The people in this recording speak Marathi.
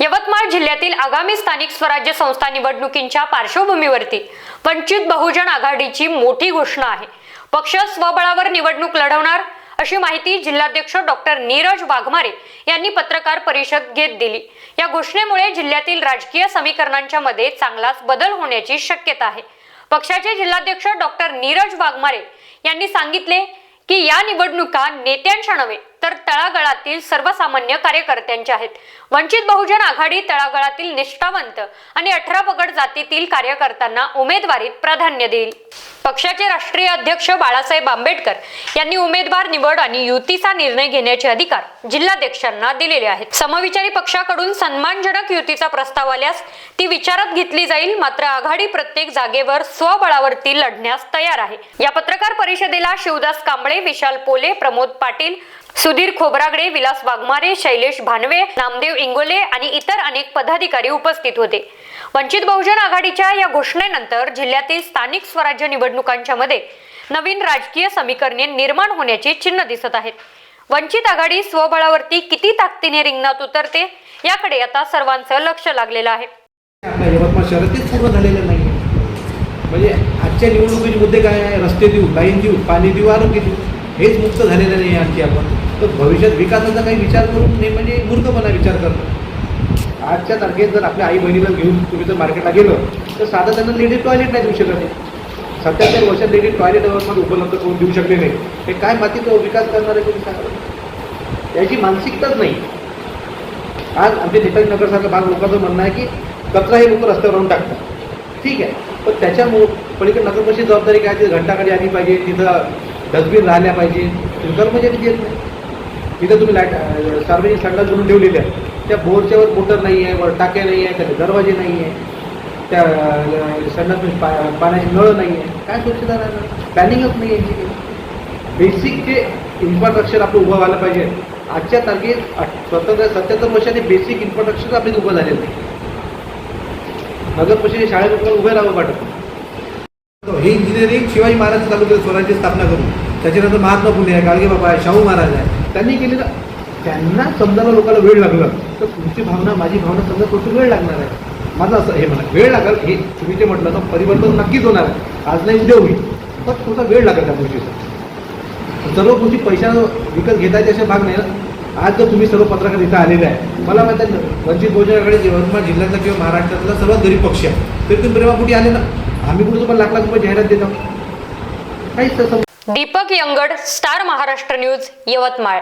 यवतमाळ जिल्ह्यातील आगामी स्थानिक स्वराज्य संस्था निवडणुकींच्या पार्श्वभूमीवरती वंचित बहुजन आघाडीची मोठी घोषणा आहे. पक्ष स्वबळावर निवडणूक लढवणार अशी माहिती जिल्हाध्यक्ष डॉक्टर नीरज वाघमारे यांनी पत्रकार परिषद घेत दिली. या घोषणेमुळे जिल्ह्यातील राजकीय समीकरणांच्या मध्ये चांगलाच बदल होण्याची शक्यता आहे. पक्षाचे जिल्हाध्यक्ष डॉक्टर नीरज वाघमारे यांनी सांगितले की या निवडणुका नेत्यांच्या नव्हे तर तळागळातील सर्वसामान्य कार्यकर्त्यांच्या आहेत. वंचित बहुजन आघाडी तळागळातील निष्ठावंत आणि अठरा पगड जातीतील कार्यकर्त्यांना उमेदवारीत प्राधान्य देईल. पक्षाचे राष्ट्रीय अध्यक्ष बाळासाहेब आंबेडकर यांनी उमेदवार निवड आणि युतीचा निर्णय घेण्याचे अधिकार जिल्हाध्यक्षांना दिलेले आहेत. समविचारी पक्षाकडून सन्मानजनक युतीचा प्रस्ताव आल्यास ती विचारात घेतली जाईल मात्र आघाडी प्रत्येक जागेवर स्वबळावरती लढण्यास तयार आहे. या पत्रकार परिषदेला शिवदास कांबळे विशाल पोले प्रमोद पाटील सुधीर खोबरागडे विलास वाघमारे शैलेश भानवे नामदेव इंगोले आणि इतर अनेक पदाधिकारी उपस्थित होते. वंचित बहुजन आघाडीच्या या घोषणेनंतर जिल्ह्यातील स्थानिक स्वराज्य निवडणुकांच्या मध्ये नवीन राजकीय समीकरणे निर्माण होण्याची चिन्ह दिसत आहेत. वंचित आघाडी स्वबळावरती किती ताकदीने रिंगणात उतरते याकडे आता सर्वांचं लक्ष लागलेलं आहे. यवतमाळ शहरात तेच पूर्ण झालेलं नाही म्हणजे आजच्या निवडणुकीचे मुद्दे काय आहे? रस्ते देऊ लाईन देऊ पाणी देऊ आरोग्य देऊ हेच मुक्त झालेलं नाही आणखी आपण. तर भविष्यात विकासाचा काही विचार करून नाही म्हणजे मूर्खपणा विचार करणं आजच्या तारखेत जर आपल्या आई बहिणीला घेऊन तुम्ही जर मार्केटला गेलं तर साधं त्यांना लेडीज टॉयलेट नाही देऊ शकत आहे. सत्याहत्तर वर्षात लेडीज टॉयलेटमध्ये उपलब्ध करून देऊ शकले नाही. हे काय माती तो विकास करणार आहे तुम्ही सांगा. याची मानसिकताच नाही. आज आमच्या नेताजी नगरसारखा भाग लोकांचं म्हणणं आहे की कचरा हे लोक रस्त्यावर आणून टाकतात. ठीक आहे. पण त्याच्यामुळे पलीकडे नगरपालिकेची जबाबदारी काय ती घंटाकडे आली पाहिजे तिथं डस्टबिन राहिल्या पाहिजे. कर्मचारी देत नाही. तिथं तुम्ही लाइट सार्वजनिक संडास जोडून ठेवलेल्या आहेत. त्या बोरच्यावर मोटर नाही आहे वर टाक्या नाही आहे त्याचे दरवाजे नाही आहे त्या संडास पा पाण्याची नळ नाही आहे काय स्वच्छता राहणार प्लॅनिंगच नाही आहे यांची बेसिक जे इन्फ्रास्ट्रक्चर आपलं उभं व्हायला पाहिजे. आजच्या तारखेत स्वतंत्र सत्याहत्तर वर्षाने बेसिक इन्फ्रास्ट्रक्चर आपले उभं झालेलं नाही. नगर परिषदे शाळेत लोकांना उभे राहावं वाटत हे इंजिनिअरिंग शिवाजी महाराज चालू केलं स्वराज्य स्थापना करून. त्याच्यानंतर महात्मा फुले आहे गाडगे बाबा आहे शाहू महाराज आहे. त्यांनी केलेलं त्यांना समजायला लोकांना वेळ लागला तर तुमची भावना माझी भावना समजा थोडं वेळ लागणार आहे. माझं असं हे म्हणा वेळ लागेल हे तुम्ही जे म्हटलं तर परिवर्तन नक्कीच होणार आहे. आज नाही उद्या होईल. पण थोडा वेळ लागेल त्या गोष्टीचा. सर्व गोष्टी पैशानं विकत घेतायचे असे भाग नाही ना. आज जर तुम्ही सर्व पत्रकार इथं आलेले आहे मला माहिती आहे वंचित बहुजनाकडे यवतमाळ जिल्ह्याचा किंवा महाराष्ट्रातला सर्वात गरीब पक्ष आहे. तरी तुम्ही प्रेमापुटी आले ना? आम्ही कुठे तुम्हाला लाख लाख रुपये जाहिरात देतो? काहीच तसं दीपक यंगड स्टार महाराष्ट्र न्यूज यवतमाळ.